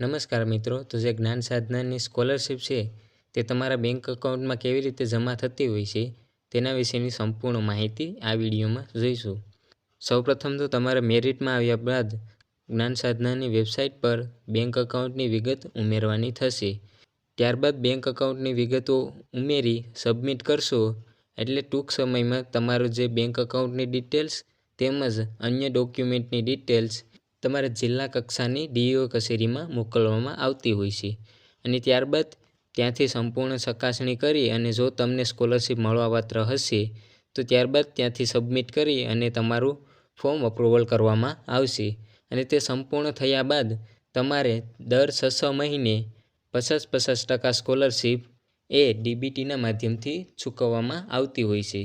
નમસ્કાર મિત્રો, તો જે જ્ઞાન સાધનાની સ્કોલરશિપ છે, તે તમારા બેંક અકાઉન્ટમાં કેવી રીતે જમા થતી હોય છે, તેના વિશેની સંપૂર્ણ માહિતી આ વિડીયોમાં જોઈશું. સૌપ્રથમ તો તમારે મેરિટમાં આવ્યા બાદ જ્ઞાન સાધનાની વેબસાઇટ પર બેંક અકાઉન્ટની વિગત ઉમેરવાની થશે. ત્યારબાદ બેંક અકાઉન્ટની વિગતો ઉમેરી સબમિટ કરશો, એટલે ટૂંક સમયમાં તમારું જે બેંક અકાઉન્ટની ડિટેલ્સ તેમજ અન્ય ડોક્યુમેન્ટની ડિટેલ્સ તમારા જિલ્લા કક્ષાની ડીઈઓ કચેરીમાં મોકલવામાં આવતી હોય છે. અને ત્યારબાદ ત્યાંથી સંપૂર્ણ ચકાસણી કરી અને જો તમને સ્કોલરશિપ મળવાપાત્ર હશે, તો ત્યારબાદ ત્યાંથી સબમિટ કરી અને તમારું ફોર્મ અપ્રુવલ કરવામાં આવશે. અને તે સંપૂર્ણ થયા બાદ તમારે દર છ છ મહિને પચાસ પચાસ ટકા સ્કોલરશીપ એ ડીબીટીના માધ્યમથી ચૂકવવામાં આવતી હોય છે.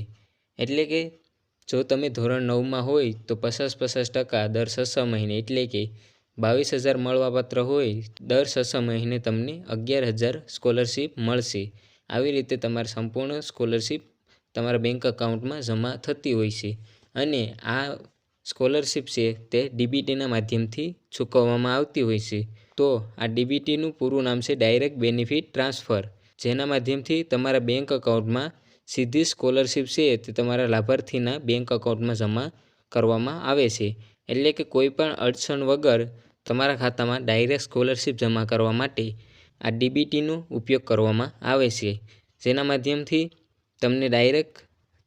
એટલે કે જો તમે ધોરણ નવમાં હોય તો પચાસ પચાસ ટકા દર છ મહિને એટલે કે બાવીસ હજાર મળવાપાત્ર હોય દર છ મહિને તમને અગિયાર હજાર સ્કોલરશીપ મળશે. આવી રીતે તમારે સંપૂર્ણ સ્કોલરશિપ તમારા બેંક અકાઉન્ટમાં જમા થતી હોય છે અને આ સ્કોલરશિપ છે તે ડીબીટીના માધ્યમથી ચૂકવવામાં આવતી હોય છે. તો આ ડીબીટીનું પૂરું નામ છે ડાયરેક્ટ બેનિફિટ ટ્રાન્સફર. જેના માધ્યમથી તમારા બેંક અકાઉન્ટમાં સીધી સ્કોલરશિપ છે તે તમારા લાભાર્થીના બેંક અકાઉન્ટમાં જમા કરવામાં આવે છે. એટલે કે કોઈપણ અડચણ વગર તમારા ખાતામાં ડાયરેક્ટ સ્કોલરશિપ જમા કરવા માટે આ ડીબીટીનો ઉપયોગ કરવામાં આવે છે. જેના માધ્યમથી તમને ડાયરેક્ટ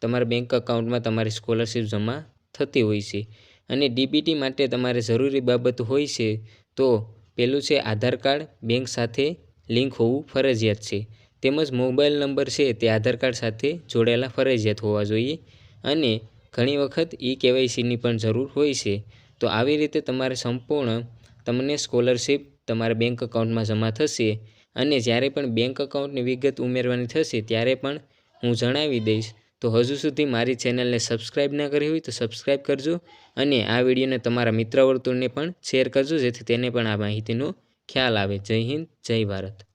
તમારા બેંક અકાઉન્ટમાં તમારી સ્કોલરશિપ જમા થતી હોય છે. અને ડીબીટી માટે તમારે જરૂરી બાબત હોય છે તો પહેલું છે આધાર કાર્ડ, બેંક સાથે લિંક હોવું ફરજિયાત છે. તેમજ મોબાઈલ નંબર છે તે આધાર કાર્ડ સાથે જોડાયેલા ફરજિયાત હોવા જોઈએ અને ઘણી વખત ઈ કેવાયસીની પણ જરૂર હોય છે. તો આવી રીતે તમારે સંપૂર્ણ તમને સ્કોલરશિપ તમારા બેંક અકાઉન્ટમાં જમા થશે અને જ્યારે પણ બેંક અકાઉન્ટની વિગત ઉમેરવાની થશે ત્યારે પણ હું જણાવી દઈશ. તો હજુ સુધી મારી ચેનલને સબસ્ક્રાઈબ ના કરી હોય તો સબસ્ક્રાઈબ કરજો અને આ વિડીયોને તમારા મિત્ર વર્તુળને પણ શેર કરજો જેથી તેને પણ આ માહિતીનો ખ્યાલ આવે. જય હિન્દ, જય ભારત.